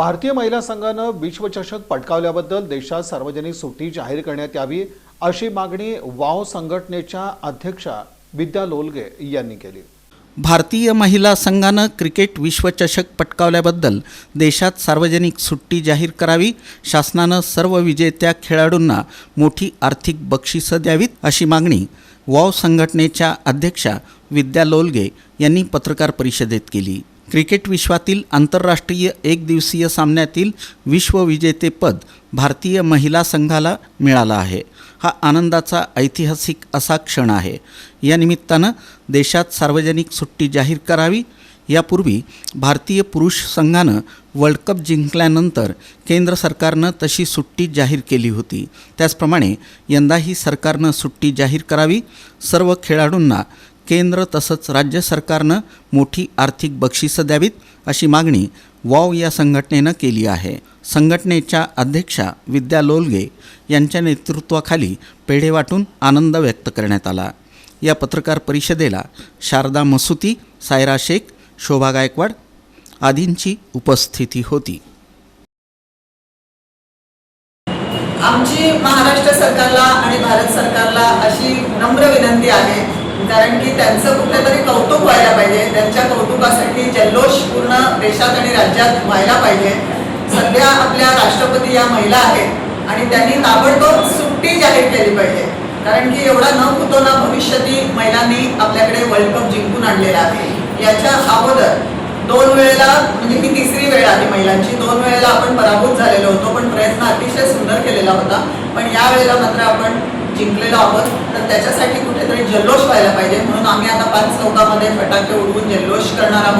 भारतीय महिला संघानं विश्वचषक पटकावल्याबद्दल देशात सार्वजनिक सुट्टी जाहीर करण्यात यावी अशी मागणी वाव संघटनेच्या अध्यक्षा विद्या लोलगे यांनी केली. भारतीय महिला संघानं क्रिकेट विश्वचषक पटकावल्याबद्दल देशात सार्वजनिक सुट्टी जाहीर करावी शासनानं सर्व विजेत्या खेळाडूंना मोठी आर्थिक बक्षिसं द्यावीत अशी मागणी वॉव संघटनेच्या अध्यक्षा विद्या लोलगे यांनी पत्रकार परिषदेत केली. क्रिकेट विश्वातील आंतरराष्ट्रीय एकदिवसीय सामन्यातील विश्वविजेतेपद भारतीय महिला संघाला मिळालं आहे. हा आनंदाचा ऐतिहासिक असा क्षण आहे. या निमित्तानं देशात सार्वजनिक सुट्टी जाहीर करावी. यापूर्वी भारतीय पुरुष संघानं वर्ल्ड कप जिंकल्यानंतर केंद्र सरकारनं तशी सुट्टी जाहीर केली होती. त्याचप्रमाणे यंदाही सरकारनं सुट्टी जाहीर करावी. सर्व खेळाडूंना केंद्र तसंच राज्य सरकारनं मोठी आर्थिक बक्षिसं द्यावीत अशी मागणी वॉव या संघटनेनं केली आहे. संघटनेच्या अध्यक्षा विद्या लोलगे यांच्या नेतृत्वाखाली पेढे वाटून आनंद व्यक्त करण्यात आला. या पत्रकार परिषदेला शारदा मसुती सायरा शेख शोभा गायकवाड आदींची उपस्थिती होती. आमची महाराष्ट्र सरकारला आणि भारत सरकारला अशी नम्र विनंती आहे कारण की त्यांचं कुठलं तरी कौतुक व्हायला पाहिजे. त्यांच्या कौतुकासाठी जल्लोष पूर्ण देशात आणि राज्यात व्हायला पाहिजे. सध्या आपल्या राष्ट्रपती या महिला आहेत आणि त्यांनी ताबडतोब सुट्टी जाहीर केली पाहिजे. कारण की एवढा न कुतोना भविष्यती महिलांनी आपल्याकडे वर्ल्ड कप जिंकून आणलेला आहे. याच्या अगोदर दोन वेळेला म्हणजे ही तिसरी वेळ आहे महिलांची. दोन वेळेला आपण पराभूत झालेलो होतो पण प्रयत्न अतिशय सुंदर केलेला होता. पण या वेळेला मात्र आपण जिंकलेलो आहोत. त्याच्यासाठी कुठेतरी जल्लोष व्हायला पाहिजे. म्हणून आम्ही आता पाच चौकामध्ये फटाके उडवून जल्लोष करणार आहोत.